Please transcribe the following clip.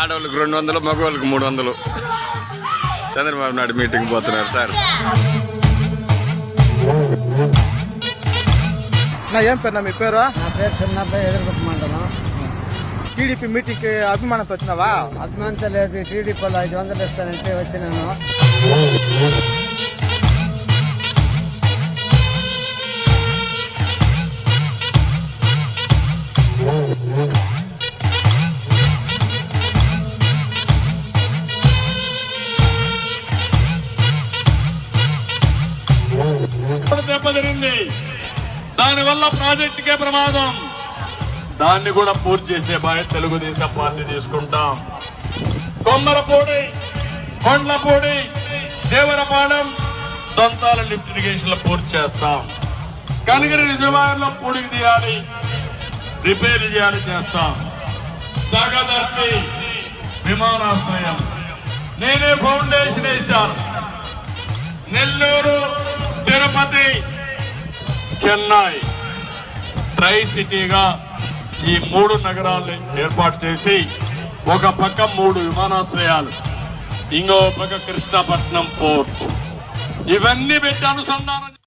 ఆడవాళ్ళకి రెండు వందలు మగవాళ్ళకి మూడు వందలు. చంద్రబాబు నాయుడు మీటింగ్ పోతున్నారు సార్. నా ఏం పేరు? నా మీ పేరు? నా పేరు చిన్నబ్బాయి టీడీపీ మీటింగ్కి అభిమానంతో వచ్చినావా? అభిమానంతో లేదు టీడీపీలో ఐదు వందలు ఇస్తానంటే వచ్చినాను. దెబ్బతిరింది దానివల్ల ప్రాజెక్టుకే ప్రమాదం. దాన్ని కూడా పూర్తి చేసే బాధ్యత తెలుగుదేశం పార్టీ తీసుకుంటాం. కొమ్మరపూడి కొండ్లపూడి దేవరపాలెం దొంతాల లిఫ్ట్ ఇరిగేషన్ పూర్తి చేస్తాం. కనిగిరి రిజర్వాయర్ పూడికి తీయాలి రిపేర్ చేయాలి చేస్తాం. దగదర్తి విమానాశ్రయం. నేనే ఫౌండేషన్ వేశాను. చెన్నై ట్రై సిటీగా ఈ మూడు నగరాలను ఏర్పాటు చేసి ఒక పక్క మూడు విమానాశ్రయాలు ఇంకో పక్క కృష్ణపట్నం పోర్ట్. ఇవన్నీ పెట్టి అనుసంధానం